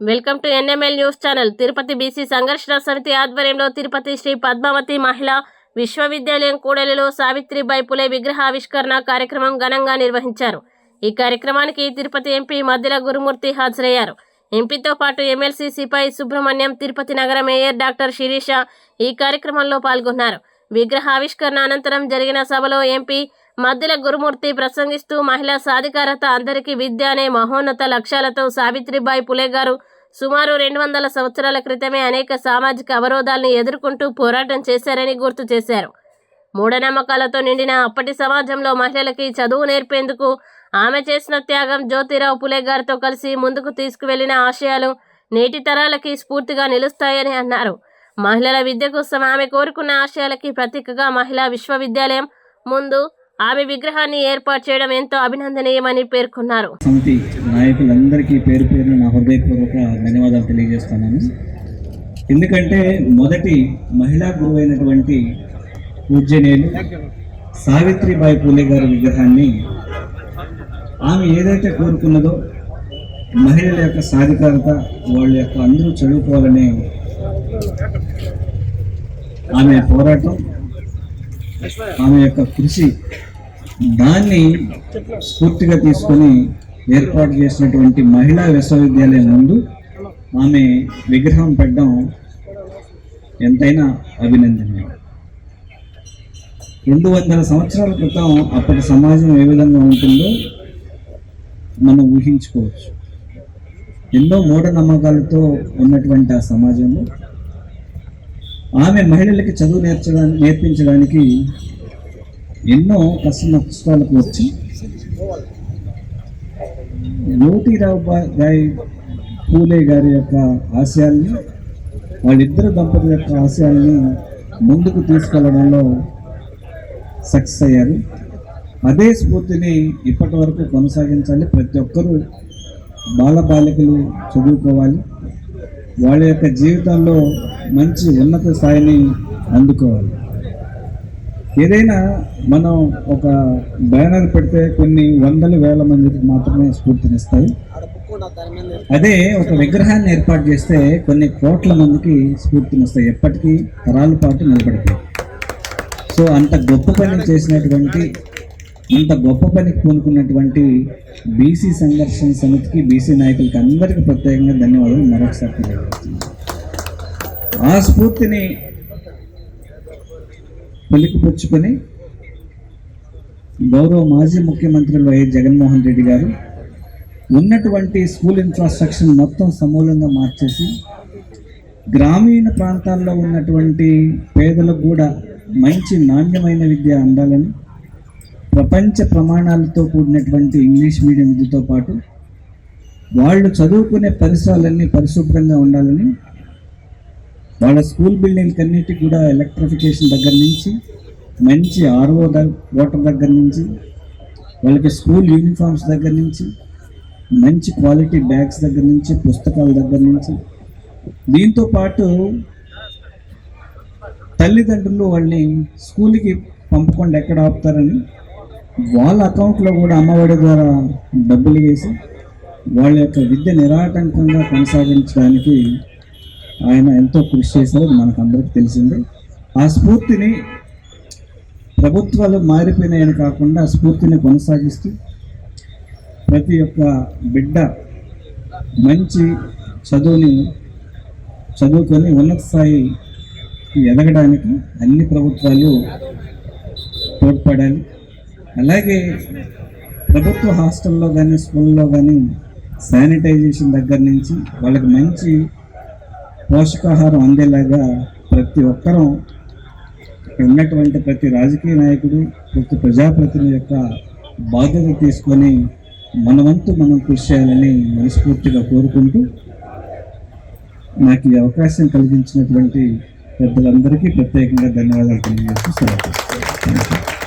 Welcome to NML news channel. Tirupati BC Sangharshana Samiti ఆధ్వర్యంలో తిరుపతి శ్రీ పద్మావతి మహిళా విశ్వవిద్యాలయం కూడలిలో సావిత్రిబాయి పులే విగ్రహావిష్కరణ కార్యక్రమం ఘనంగా నిర్వహించారు. ఈ కార్యక్రమానికి తిరుపతి ఎంపీ మధ్యల గురుమూర్తి హాజరయ్యారు. ఎంపీతో పాటు ఎమ్మెల్సీ సిపాయి సుబ్రహ్మణ్యం తిరుపతి నగర మేయర్ డాక్టర్ శిరీష ఈ కార్యక్రమంలో పాల్గొన్నారు. విగ్రహావిష్కరణ అనంతరం జరిగిన సభలో ఎంపీ మధ్యల గురుమూర్తి ప్రసంగిస్తూ మహిళా సాధికారత అందరికీ విద్య అనే మహోన్నత లక్ష్యాలతో సావిత్రిబాయి పులే గారు సుమారు రెండు వందల సంవత్సరాల క్రితమే అనేక సామాజిక అవరోధాలను ఎదుర్కొంటూ పోరాటం చేశారని గుర్తు చేశారు. మూఢనమ్మకాలతో నిండిన అప్పటి సమాజంలో మహిళలకి చదువు నేర్పేందుకు ఆమె చేసిన త్యాగం జ్యోతిరావు పులే గారితో కలిసి ముందుకు తీసుకువెళ్ళిన ఆశయాలు నేటి తరాలకి స్ఫూర్తిగా నిలుస్తాయని అన్నారు. మహిళల విద్య కోసం ఆమె కోరుకున్న ఆశయాలకి ప్రతీకగా మహిళా విశ్వవిద్యాలయం ముందు ఆమె విగ్రహాన్ని ఏర్పాటు చేయడం ఎంతో అభినందనీయమని పేర్కొన్నారు. సమితి నాయకులందరికీ పేరు పేరున నా హృదయపూర్వక ధన్యవాదాలు తెలియజేస్తున్నాను. ఎందుకంటే మొదటి మహిళా గురువు అయినటువంటి పూజ్యనేలు సావిత్రిబాయి పూలే గారి విగ్రహాన్ని ఆమె ఏదైతే కోరుకున్నదో మహిళల యొక్క సాధికారత వాళ్ళ యొక్క అందరూ చదువుకోవాలనే ఆమె పోరాటం ఆమె యొక్క కృషి దాన్ని స్ఫూర్తిగా తీసుకొని ఏర్పాటు చేసినటువంటి మహిళా విశ్వవిద్యాలయం ముందు ఆమె విగ్రహం పెట్టడం ఎంతైనా అభినందనీయం. రెండు వందల సంవత్సరాల క్రితం అప్పటి సమాజం ఏ విధంగా ఉంటుందో మనం ఊహించుకోవచ్చు. ఎన్నో మూఢనమ్మకాలతో ఉన్నటువంటి ఆ సమాజంలో ఆమె మహిళలకి చదువు నేర్చడానికి నేర్పించడానికి ఎన్నో కష్ట నష్టాలకు వచ్చి జ్యోతిరావు గారి పూలే గారి యొక్క ఆశయాల్ని వాళ్ళిద్దరు దంపతుల యొక్క ఆశయాల్ని ముందుకు తీసుకెళ్ళడంలో సక్సెస్ అయ్యారు. అదే స్ఫూర్తిని ఇప్పటి వరకు కొనసాగించాలి. ప్రతి ఒక్కరూ బాలబాలికలు చదువుకోవాలి. వాళ్ళ యొక్క జీవితంలో మంచి ఉన్నత స్థాయిని అందుకోవాలి. ఏదైనా మనం ఒక బ్యానర్ పెడితే కొన్ని వందల వేల మందికి మాత్రమే స్ఫూర్తినిస్తాయి. అదే ఒక విగ్రహాన్ని ఏర్పాటు చేస్తే కొన్ని కోట్ల మందికి స్ఫూర్తినిస్తాయి. ఎప్పటికీ తరాల పాటు నిలబడతాయి సో అంత గొప్ప పని చేసినటువంటి అంత గొప్ప పని పూనుకున్నటువంటి బీసీ సంఘర్షణ సమితికి బీసీ నాయకులకి అందరికీ ప్రత్యేకంగా ధన్యవాదాలు. మరొకసారి తెలియజేస్తున్నాను. ఆ స్ఫూర్తిని పుచ్చుకొని గౌరవ మాజీ ముఖ్యమంత్రి వైఎస్ జగన్మోహన్ రెడ్డి గారు ఉన్నటువంటి స్కూల్ ఇన్ఫ్రాస్ట్రక్చర్ మొత్తం సమూలంగా మార్చేసి గ్రామీణ ప్రాంతాల్లో ఉన్నటువంటి పేదలకు కూడా మంచి నాణ్యమైన విద్య అందాలని ప్రపంచ ప్రమాణాలతో కూడినటువంటి ఇంగ్లీష్ మీడియం విద్యతో పాటు వాళ్ళు చదువుకునే పరిసరాలన్నీ పరిశుభ్రంగా ఉండాలని వాళ్ళ స్కూల్ బిల్డింగ్లకన్నిటికి కూడా ఎలక్ట్రిఫికేషన్ దగ్గర నుంచి మంచి ఆర్ఓ వాటర్ దగ్గర నుంచి వాళ్ళకి స్కూల్ యూనిఫామ్స్ దగ్గర నుంచి మంచి క్వాలిటీ బ్యాగ్స్ దగ్గర నుంచి పుస్తకాల దగ్గర నుంచి. దీంతో పాటు తల్లిదండ్రులు వాళ్ళని స్కూల్కి పంపకుండా ఎక్కడ ఆపుతారని వాళ్ళ అకౌంట్లో కూడా అమ్మఒడి ద్వారా డబ్బులు వేసి వాళ్ళ యొక్క విద్య నిరాటంకంగా కొనసాగించడానికి ఆయన ఎంతో కృషి చేశారు మనకు అందరికీ తెలిసింది. ఆ స్ఫూర్తిని ప్రభుత్వాలు మారిపోయినాయని కాకుండా స్ఫూర్తిని కొనసాగిస్తూ ప్రతి ఒక్క బిడ్డ మంచి చదువుని చదువుకొని ఉన్నత స్థాయి ఎదగడానికి అన్ని ప్రభుత్వాలు తోడ్పడాలి. అలాగే ప్రభుత్వ హాస్టల్లో కానీ స్కూల్లో కానీ శానిటైజేషన్ దగ్గర నుంచి వాళ్ళకి మంచి పోషకాహారం అందేలాగా ప్రతి ఒక్కరూ ఉన్నటువంటి ప్రతి రాజకీయ నాయకుడు ప్రతి ప్రజాప్రతినిధి యొక్క బాధ్యత తీసుకొని మన వంతు మనం కృషి చేయాలని మనస్ఫూర్తిగా కోరుకుంటూ నాకు ఈ అవకాశం కలిగించినటువంటి పెద్దలందరికీ ప్రత్యేకంగా ధన్యవాదాలు తెలియజేస్తూ సెలవు.